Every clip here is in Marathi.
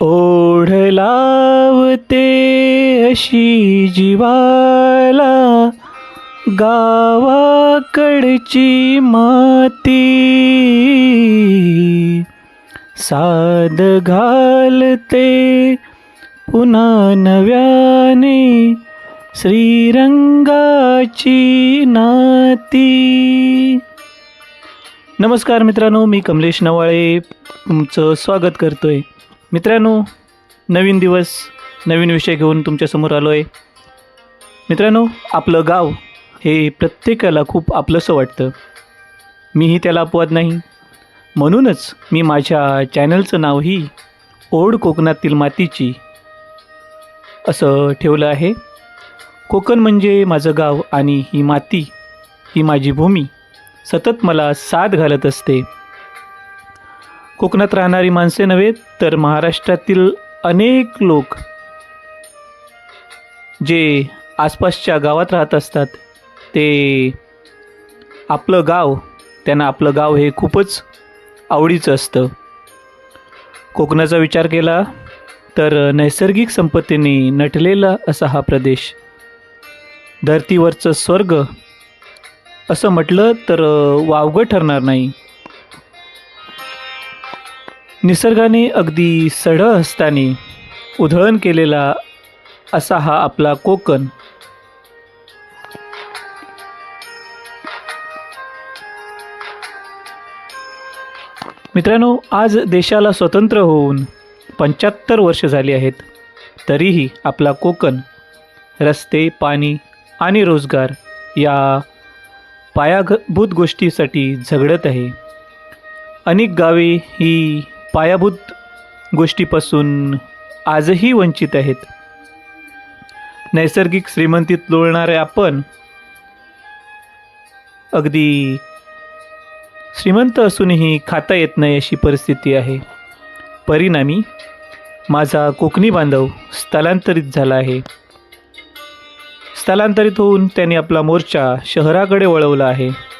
ओढ लावते अशी जीवाला गावाकडची माती. साद घालते पुन्हा नव्याने श्रीरंगाची नाती. नमस्कार मित्रांनो मी कमलेश नवाळे तुमचं स्वागत करतोय. मित्रांनो नवीन दिवस नवीन विषय घेऊन तुमच्यासमोर आलो आहे मित्रांनो आपलं गाव हे प्रत्येकाला खूप आपलंसं वाटतं. मीही त्याला अपवाद नाही. म्हणूनच मी माझ्या चॅनलचं नावही ओढ कोकणातील मातीची असं ठेवलं आहे. कोकण म्हणजे माझं गाव आणि ही माती ही माझी भूमी. सतत मला साथ घालत असते. कोकणात राहणारी माणसे नव्हे तर महाराष्ट्रातील अनेक लोक जे आसपासच्या गावात राहत असतात ते आपलं गाव त्यांना आपलं गाव हे खूपच आवडीचं असतं. कोकणाचा विचार केला तर नैसर्गिक संपत्तीने नटलेला असा हा प्रदेश. धरतीवरचं स्वर्ग असं म्हटलं तर वावगं ठरणार नाही. निसर्गाने अगदी सढळ हस्ताने उधळण केलेला असा हा आपला कोकण. मित्रांनो आज देशाला स्वतंत्र होऊन पंच्याहत्तर वर्ष झाली आहेत तरीही आपला कोकण रस्ते पाणी आणि रोजगार या पायाभूत गोष्टीसाठी झगडत आहे. अनेक गावे ही पायाभूत गोष्टीपासून आजही वंचित आहेत. नैसर्गिक श्रीमंतीत लोळणारे आपण अगदी श्रीमंत असूनही खाता येत नाही अशी परिस्थिती आहे. परिणामी माझा कोकणी बांधव स्थलांतरित झाला आहे. स्थलांतरित होऊन त्याने आपला मोर्चा शहराकडे वळवला आहे.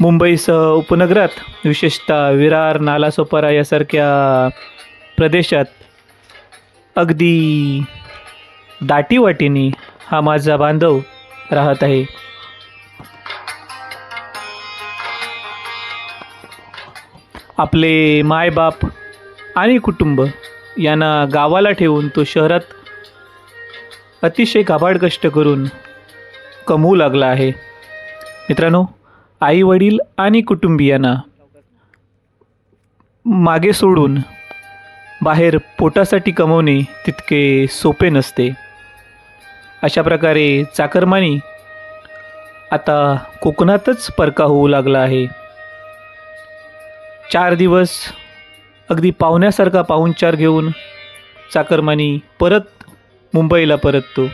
मुंबईसह उपनगरात विशेषतः विरार नालासोपारा यासारख्या प्रदेशात अगदी दाटीवाटीने हा माझा बांधव राहत आहे. आपले मायबाप आणि कुटुंब यांना गावाला ठेवून तो शहरात अतिशय काबाड कष्ट करून कमवू लागला आहे. मित्रांनो आई वडील आणि कुटुंबियांना. मागे सोडून बाहेर पोटासाठी कमवणे तितके सोपे नसते. अशा प्रकारे चाकरमानी आता कोकणातच परका होऊ लागला आहे. चार दिवस अगदी पाहुण्यासारखा पाहुणचार घेऊन चाकरमानी परत मुंबईला परततो.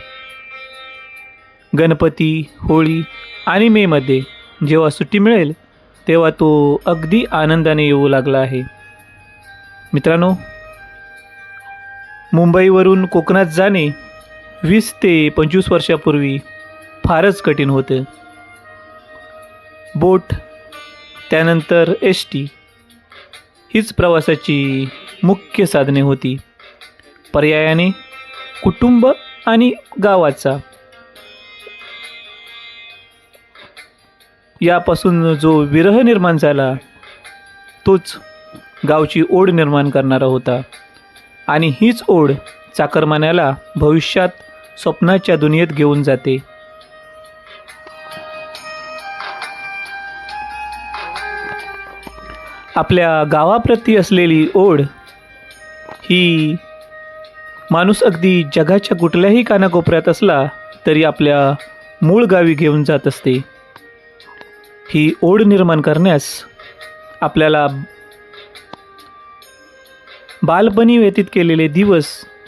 गणपती होळी आणि मेमध्ये जेव्हा सुट्टी मिळेल तेव्हा तो अगदी आनंदाने येऊ लागला आहे. मित्रांनो मुंबईवरून कोकणात जाणे वीस ते पंचवीस वर्षापूर्वी फारच कठीण होतं. बोट त्यानंतर एस टी हीच प्रवासाची मुख्य साधने होती. पर्यायाने कुटुंब आणि गावाचा यापासून जो विरह निर्माण झाला तोच गावची ओढ निर्माण करणारा होता. आणि हीच ओढ चाकरमान्याला भविष्यात स्वप्नाच्या दुनियेत घेऊन जाते. आपल्या गावाप्रती असलेली ओढ ही माणूस अगदी जगाच्या कुठल्याही कानाकोपऱ्यात असला तरी आपल्या मूळ गावी घेऊन जात असते. ही ओढ निर्माण करण्यास आपल्याला बालपणी व्यतीत केलेले दिवस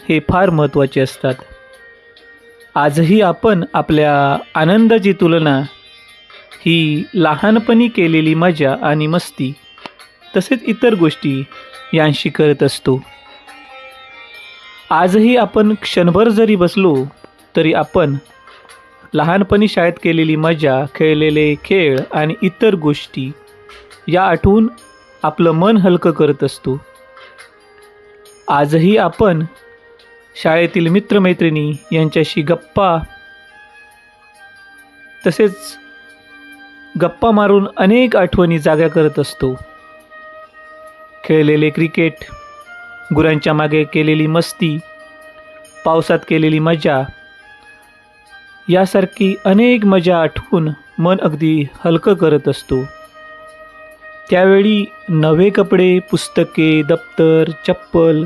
हे फार महत्त्वाचे असतात. आजही आपण आपल्या आनंदाची तुलना ही लहानपणी केलेली मजा आणि मस्ती तसेच इतर गोष्टी यांशी करत असतो. आजही आपण क्षणभर जरी बसलो तरी आपण लहानपणी शाळेत केलेली मजा खेळलेले खेळ आणि इतर गोष्टी या आठवून आपलं मन हलकं करत असतो. आजही आपण शाळेतील मित्रमैत्रिणी यांच्याशी गप्पा तसेच गप्पा मारून अनेक आठवणी जाग्या करत असतो. खेळलेले क्रिकेट गुरांच्या मागे केलेली मस्ती पावसात केलेली मजा यासारखी अनेक मजा आठवून मन अगदी हलकं करत असतो. त्यावेळी नवे कपडे पुस्तके दप्तर चप्पल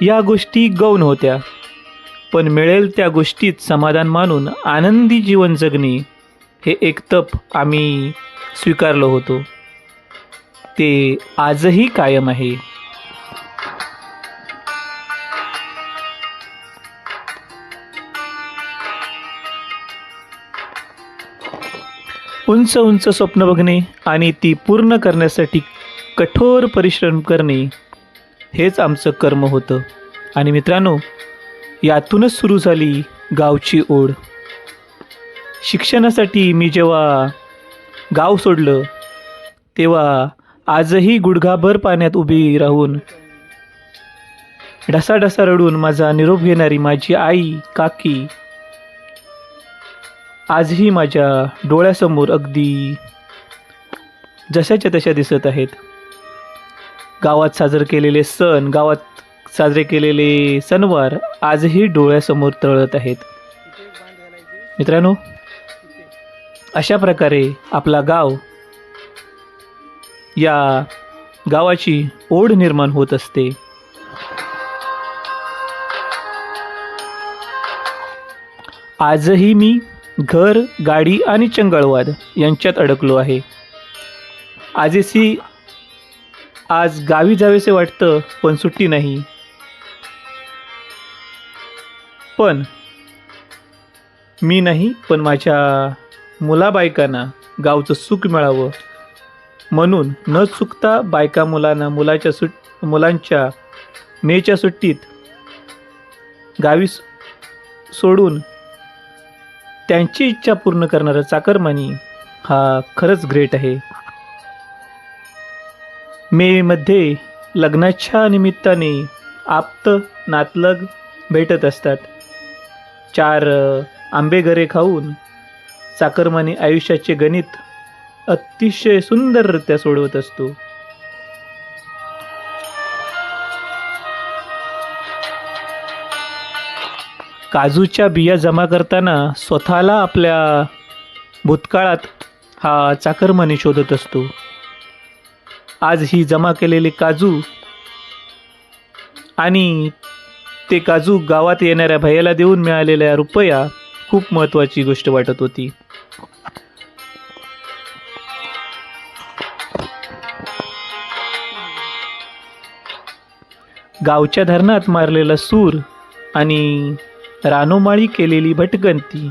या गोष्टी गौण होत्या. पण मिळेल त्या गोष्टीत समाधान मानून आनंदी जीवन जगणे हे एक तप आम्ही स्वीकारलो होतो. ते आजही कायम आहे. उंच उंच स्वप्न बघणे आणि ती पूर्ण करण्यासाठी कठोर परिश्रम करणे हेच आमचं कर्म होतं. आणि मित्रांनो यातूनच सुरू झाली गावची ओढ. शिक्षणासाठी मी जेव्हा गाव सोडलं तेव्हा आजही गुडघाभर पाण्यात उभी राहून ढसाढसा रडून माझा निरोप घेणारी माझी आई काकी आजही माझ्या डोळ्यासमोर अगदी जशाच्या तशा दिसत आहेत. गावात साजरे केलेले सण गावात साजरे केलेले सणवार आजही डोळ्यासमोर तळत आहेत. मित्रांनो अशा प्रकारे आपला गाव या गावाची ओढ निर्माण होत असते. आजही मी घर गाडी आणि चंगळवाद यांच्यात अडकलो आहे. आजेसी आज गावी जावेसे वाटतं पण सुट्टी नाही. पण मी नाही पण माझ्या मुलाबायकांना गावचं सुख मिळावं. म्हणून न चुकता बायका मुलांना मुलाच्या सुट मुलांच्या मेच्या सुट्टीत गावी सोडून त्यांची इच्छा पूर्ण करणारा चाकरमानी हा खरंच ग्रेट आहे. मेमध्ये लग्नाच्या निमित्ताने आप्त नातलग भेटत असतात. चार आंबेघरे खाऊन चाकरमानी आयुष्याचे गणित अतिशय सुंदररित्या सोडवत असतो. काजूच्या बिया जमा करताना स्वतःला आपल्या भूतकाळात हा चाकरमानी शोधत असतो. आज ही जमा केलेले काजू आणि ते काजू गावात येणाऱ्या भैयाला देऊन मिळालेल्या रुपया खूप महत्त्वाची गोष्ट वाटत होती. गावच्या धरणात मारलेला सूर आणि रानोमाळी केलेली भटकंती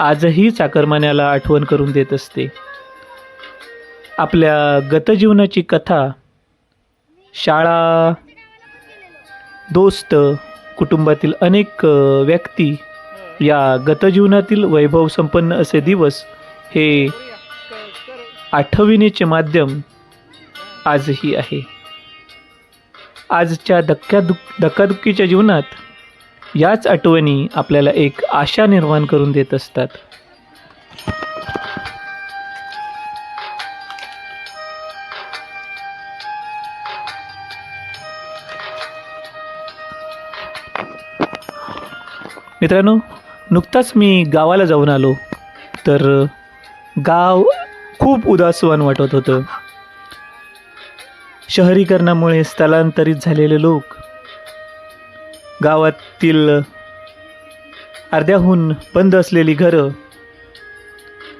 आजही चाकरमान्याला आठवण करून देत असते. आपल्या गतजीवनाची कथा शाळा दोस्त कुटुंबातील अनेक व्यक्ती या गतजीवनातील वैभव संपन्न असे दिवस हे आठविणीचे माध्यम आजही आहे. आजच्या धक्क्या दुක් धक्काधुक्कीच्या जीवनात याच आठवणी आपल्याला एक आशा निर्माण करून देत असतात. मित्रांनो नुकताच मी गावाला जाऊन आलो तर गाव खूप उदासवान वाटत होतं. शहरीकरणामुळे स्थलांतरित झालेले लोक गावातील अर्ध्याहून बंद असलेली घरं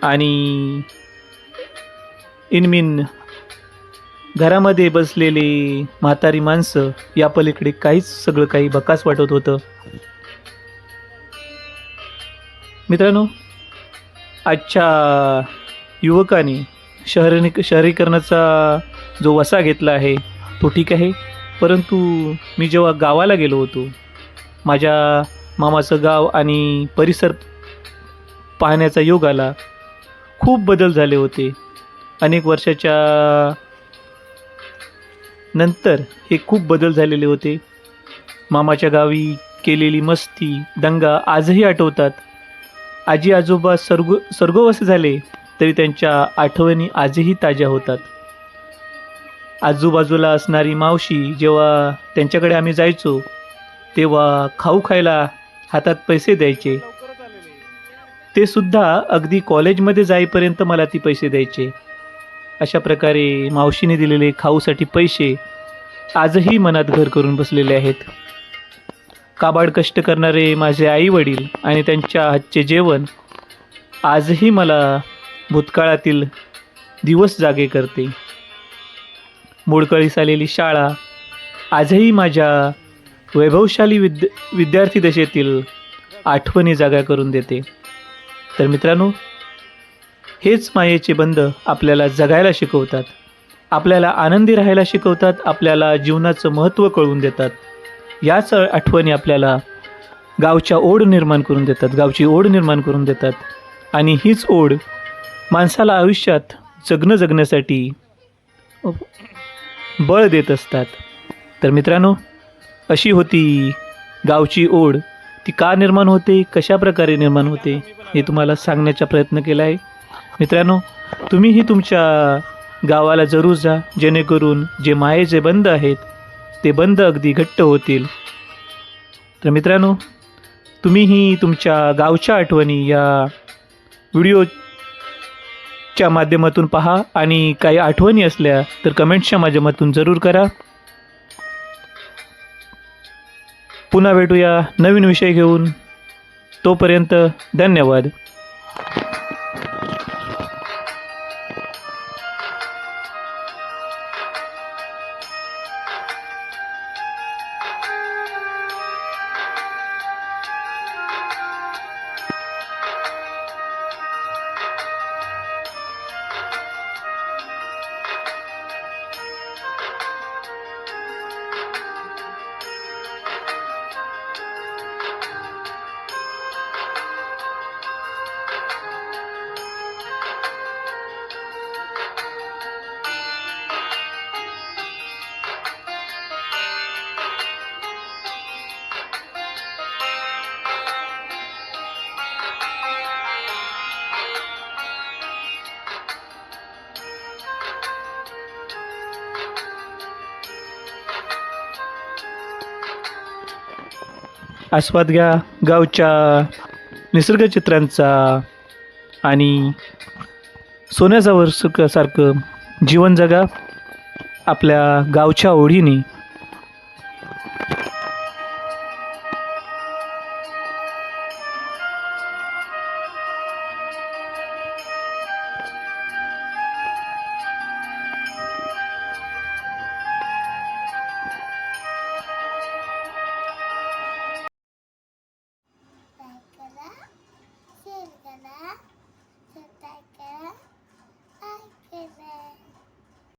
आणि इनमिन घरामध्ये बसलेली म्हातारी माणसं या पलीकडे काहीच सगळं काही बकास वाटत होतं. मित्रांनो आजच्या युवकांनी शहरी शहरीकरणाचा जो वसा घेतला आहे तो ठीक आहे. परंतु मी जेव्हा गावाला गेलो होतो माझ्या मामाचं गाव आणि परिसर पाहण्याचा योग आला. खूप बदल झाले होते. अनेक वर्षाच्या नंतर हे खूप बदल झालेले होते. मामाच्या गावी केलेली मस्ती दंगा आजही आठवतात. आजी आजोबा सर्ग सर्गोवसे झाले तरी त्यांच्या आठवणी आजही ताज्या होतात. आजूबाजूला असणारी मावशी जेव्हा त्यांच्याकडे आम्ही जायचो तेव्हा खाऊ खायला हातात पैसे द्यायचे. ते सुद्धा अगदी कॉलेजमध्ये जाईपर्यंत मला ती पैसे द्यायचे. अशा प्रकारे मावशीने दिलेले खाऊसाठी पैसे आजही मनात घर करून बसलेले आहेत. काबाड कष्ट करणारे माझे आई वडील आणि त्यांच्या हातचे जेवण आजही मला भूतकाळातील दिवस जागे करते. मोडकळीस आलेली शाळा आजही माझ्या वैभवशाली विद्य विद्यार्थी दशेतील आठवणी जागा करून देते. तर मित्रांनो हेच मायेचे बंध आपल्याला जगायला शिकवतात. आपल्याला आनंदी राहायला शिकवतात आपल्याला जीवनाचं महत्त्व कळवून देतात. याच आठवणी आपल्याला गावच्या ओढ निर्माण करून देतात गावची ओढ निर्माण करून देतात. आणि हीच ओढ माणसाला आयुष्यात जगणं जगण्यासाठी बळ देत असतात. तर मित्रांनो अशी होती. गावची ओढ ती का निर्माण होते? कशा प्रकारे निर्माण होते? हे तुम्हाला सांगण्याचा प्रयत्न केला आहे मित्रांनो तुम्हीही तुमच्या गावाला जरूर जा. जेणेकरून जे मायेचे बंद आहेत ते बंद अगदी घट्ट होतील. तर मित्रांनो तुम्हीही तुमच्या गावच्या आठवणी या व्हिडिओच्या माध्यमातून पहा. आणि काही आठवणी असल्या तर कमेंट्सच्या माध्यमातून जरूर करा. पुन्हा भेटूया नवीन विषय घेऊन. तोपर्यंत धन्यवाद. आस्वाद घ्या. गावच्या निसर्गचित्रांचा आणि सोन्याचा वर्ष सारखं जीवन जगा आपल्या गावच्या ओढीने.